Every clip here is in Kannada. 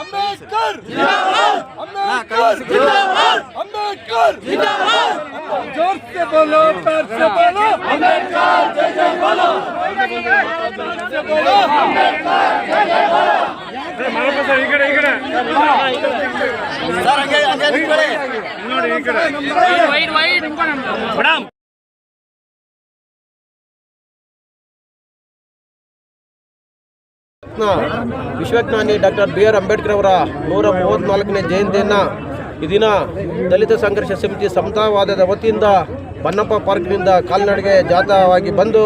ಅಂಬೇಡ್ಕರ್ ಅಂಬೇಡ್ಕರ್ ಅಂಬೇಡ್ಕರ್ जोर से बोलो प्यार से बोलो अंबेडकर जय जय बोलो से बोलो ವಿಶ್ವಜ್ಞಾನಿ ಡಾಕ್ಟರ್ ಬಿ ಆರ್ ಅಂಬೇಡ್ಕರ್ ಅವರ ನೂರ ಮೂವತ್ತ್ನಾಲ್ಕನೇ ಜಯಂತಿಯನ್ನು ಈ ದಿನ ದಲಿತ ಸಂಘರ್ಷ ಸಮಿತಿ ಸಮತಾವಾದದ ವತಿಯಿಂದ ಬನ್ನಪ್ಪ ಪಾರ್ಕ್ನಿಂದ ಕಾಲ್ನಡಿಗೆ ಜಾಥಾವಾಗಿ ಬಂದು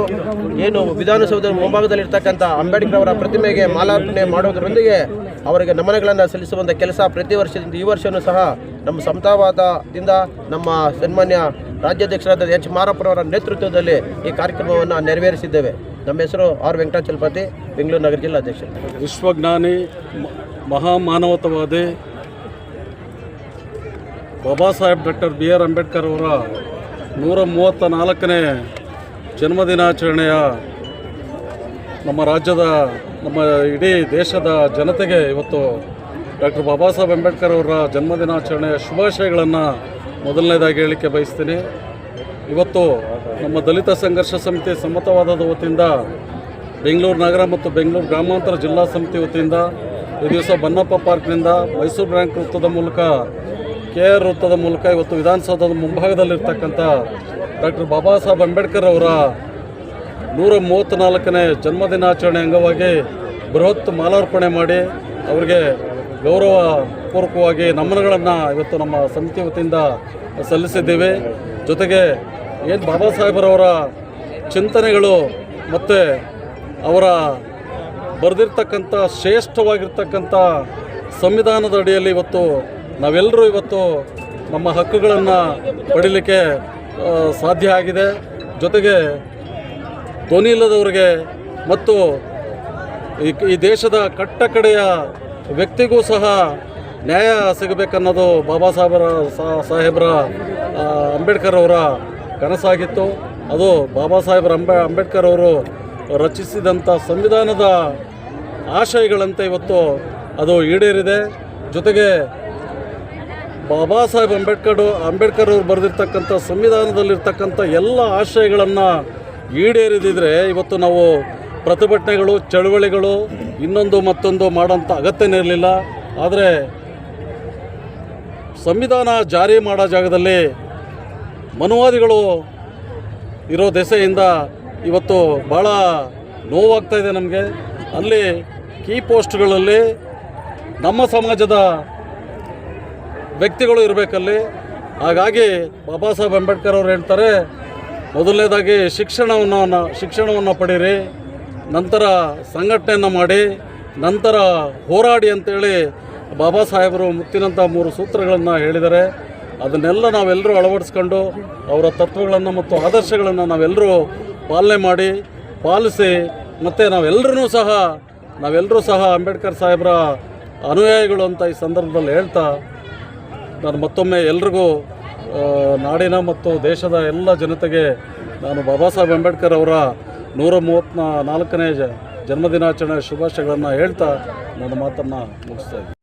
ಏನು ವಿಧಾನಸೌಧದ ಮುಂಭಾಗದಲ್ಲಿರ್ತಕ್ಕಂಥ ಅಂಬೇಡ್ಕರ್ ಅವರ ಪ್ರತಿಮೆಗೆ ಮಾಲಾರ್ಪಣೆ ಮಾಡುವುದರೊಂದಿಗೆ ಅವರಿಗೆ ನಮನಗಳನ್ನು ಸಲ್ಲಿಸುವಂಥ ಕೆಲಸ ಪ್ರತಿ ವರ್ಷದಿಂದ ಈ ವರ್ಷವೂ ಸಹ ನಮ್ಮ ಸಮತಾವಾದದಿಂದ ನಮ್ಮ ಸನ್ಮಾನ್ಯ ರಾಜ್ಯಾಧ್ಯಕ್ಷರಾದ ಎಚ್ ಮಾರಪ್ಪನವರ ನೇತೃತ್ವದಲ್ಲಿ ಈ ಕಾರ್ಯಕ್ರಮವನ್ನು ನೆರವೇರಿಸಿದ್ದೇವೆ. ನಮ್ಮ ಹೆಸರು ಆರ್ ವೆಂಕಟಾಚಲಪತಿ, ಬೆಂಗಳೂರು ನಗರ ಜಿಲ್ಲಾ ಅಧ್ಯಕ್ಷ ವಿಶ್ವಜ್ಞಾನಿ ಮಹಾಮಾನವತವಾದಿ Baba Saheb doctor B R Ambedkar ಅವರ ನೂರ ಮೂವತ್ತ ನಾಲ್ಕನೇ ಜನ್ಮದಿನಾಚರಣೆಯ ನಮ್ಮ ರಾಜ್ಯದ, ನಮ್ಮ ಇಡೀ ದೇಶದ ಜನತೆಗೆ ಇವತ್ತು ಡಾಕ್ಟರ್ ಬಾಬಾ ಸಾಹೇಬ್ ಅಂಬೇಡ್ಕರ್ ಅವರ ಜನ್ಮದಿನಾಚರಣೆಯ ಶುಭಾಶಯಗಳನ್ನು ಮೊದಲನೇದಾಗಿ ಹೇಳಲಿಕ್ಕೆ ಬಯಸ್ತೀನಿ. ಇವತ್ತು ನಮ್ಮ ದಲಿತ ಸಂಘರ್ಷ ಸಮಿತಿ ಸಮ್ಮತವಾದ ವತಿಯಿಂದ ಬೆಂಗಳೂರು ನಗರ ಮತ್ತು ಬೆಂಗಳೂರು ಗ್ರಾಮಾಂತರ ಜಿಲ್ಲಾ ಸಮಿತಿ ವತಿಯಿಂದ ಈ ದಿವಸ ಬನ್ನಪ್ಪ ಪಾರ್ಕ್ನಿಂದ ಮೈಸೂರು ಬ್ಯಾಂಕ್ ವೃತ್ತದ ಮೂಲಕ ಕೆ ಆರ್ ವೃತ್ತದ ಮೂಲಕ ಇವತ್ತು ವಿಧಾನಸೌಧದ ಮುಂಭಾಗದಲ್ಲಿರ್ತಕ್ಕಂಥ ಡಾಕ್ಟರ್ ಬಾಬಾ ಸಾಹೇಬ್ ಅಂಬೇಡ್ಕರ್ ಅವರ ನೂರ ಮೂವತ್ತ್ನಾಲ್ಕನೇ ಜನ್ಮದಿನಾಚರಣೆ ಅಂಗವಾಗಿ ಬೃಹತ್ ಮಾಲಾರ್ಪಣೆ ಮಾಡಿ ಅವರಿಗೆ ಗೌರವ ಪೂರ್ವಕವಾಗಿ ನಮನಗಳನ್ನು ಇವತ್ತು ನಮ್ಮ ಸಮಿತಿ ವತಿಯಿಂದ ಸಲ್ಲಿಸಿದ್ದೇವೆ. ಜೊತೆಗೆ ಏನು ಬಾಬಾ ಸಾಹೇಬರವರ ಚಿಂತನೆಗಳು ಮತ್ತು ಅವರ ಬರೆದಿರ್ತಕ್ಕಂಥ, ಶ್ರೇಷ್ಠವಾಗಿರ್ತಕ್ಕಂಥ ಸಂವಿಧಾನದ ಅಡಿಯಲ್ಲಿ ಇವತ್ತು ನಾವೆಲ್ಲರೂ ಇವತ್ತು ನಮ್ಮ ಹಕ್ಕುಗಳನ್ನು ಪಡೀಲಿಕ್ಕೆ ಸಾಧ್ಯ ಆಗಿದೆ. ಜೊತೆಗೆ ಧ್ವನಿ ಇಲ್ಲದವರಿಗೆ ಮತ್ತು ಈ ದೇಶದ ಕಟ್ಟ ಕಡೆಯ ವ್ಯಕ್ತಿಗೂ ಸಹ ನ್ಯಾಯ ಸಿಗಬೇಕನ್ನೋದು ಬಾಬಾ ಸಾಹೇಬರ ಸಾಹೇಬರ ಅಂಬೇಡ್ಕರ್ ಅವರ ಕನಸಾಗಿತ್ತು. ಅದು ಬಾಬಾ ಸಾಹೇಬರ ಅಂಬೆ, ಅಂಬೇಡ್ಕರ್ ಅವರು ರಚಿಸಿದಂಥ ಸಂವಿಧಾನದ ಆಶಯಗಳಂತೆ ಇವತ್ತು ಅದು ಈಡೇರಿದೆ. ಜೊತೆಗೆ ಬಾಬಾ ಸಾಹೇಬ್ ಅಂಬೇಡ್ಕರ್ ಅಂಬೇಡ್ಕರ್ ಅವರು ಬರೆದಿರ್ತಕ್ಕಂಥ ಸಂವಿಧಾನದಲ್ಲಿರ್ತಕ್ಕಂಥ ಎಲ್ಲ ಆಶಯಗಳನ್ನು ಈಡೇರಿದಿದ್ರೆ ಇವತ್ತು ನಾವು ಪ್ರತಿಭಟನೆಗಳು, ಚಳುವಳಿಗಳು ಇನ್ನೊಂದು ಮತ್ತೊಂದು ಮಾಡೋಂಥ ಅಗತ್ಯನೇ ಇರಲಿಲ್ಲ. ಆದರೆ ಸಂವಿಧಾನ ಜಾರಿ ಮಾಡೋ ಜಾಗದಲ್ಲಿ ಮನುವಾದಿಗಳು ಇರೋ ದೆಸೆಯಿಂದ ಇವತ್ತು ಭಾಳ ನೋವಾಗ್ತಾ ಇದೆ ನಮಗೆ. ಅಲ್ಲಿ ಕೀ ಪೋಸ್ಟ್ಗಳಲ್ಲಿ ನಮ್ಮ ಸಮಾಜದ ವ್ಯಕ್ತಿಗಳು ಇರಬೇಕಲ್ಲಿ. ಹಾಗಾಗಿ ಬಾಬಾ ಸಾಹೇಬ್ ಅಂಬೇಡ್ಕರ್ ಅವರು ಹೇಳ್ತಾರೆ, ಮೊದಲನೇದಾಗಿ ಶಿಕ್ಷಣವನ್ನು ಶಿಕ್ಷಣವನ್ನು ಪಡೀರಿ. ನಂತರ ಸಂಘಟನೆಯನ್ನು ಮಾಡಿ, ನಂತರ ಹೋರಾಡಿ ಅಂತೇಳಿ ಬಾಬಾ ಸಾಹೇಬರು ಮುತ್ತಿನಂಥ ಮೂರು ಸೂತ್ರಗಳನ್ನು ಹೇಳಿದರೆ, ಅದನ್ನೆಲ್ಲ ನಾವೆಲ್ಲರೂ ಅಳವಡಿಸ್ಕೊಂಡು ಅವರ ತತ್ವಗಳನ್ನು ಮತ್ತು ಆದರ್ಶಗಳನ್ನು ನಾವೆಲ್ಲರೂ ಪಾಲನೆ ಮಾಡಿ, ಪಾಲಿಸಿ ಮತ್ತು ನಾವೆಲ್ಲರೂ ಸಹ ನಾವೆಲ್ಲರೂ ಸಹ ಅಂಬೇಡ್ಕರ್ ಸಾಹೇಬರ ಅನುಯಾಯಿಗಳು ಅಂತ ಈ ಸಂದರ್ಭದಲ್ಲಿ ಹೇಳ್ತಾ, ನಾನು ಮತ್ತೊಮ್ಮೆ ಎಲ್ರಿಗೂ ನಾಡಿನ ಮತ್ತು ದೇಶದ ಎಲ್ಲ ಜನತೆಗೆ ನಾನು ಬಾಬಾ ಸಾಹೇಬ್ ಅಂಬೇಡ್ಕರ್ ಅವರ ನೂರ ಮೂವತ್ತ್ನ ನಾಲ್ಕನೇ ಜನ್ಮದಿನಾಚರಣೆ ಶುಭಾಶಯಗಳನ್ನು ಹೇಳ್ತಾ ನನ್ನ ಮಾತನ್ನು ಮುಗಿಸ್ತಾ ಇದ್ದೀನಿ.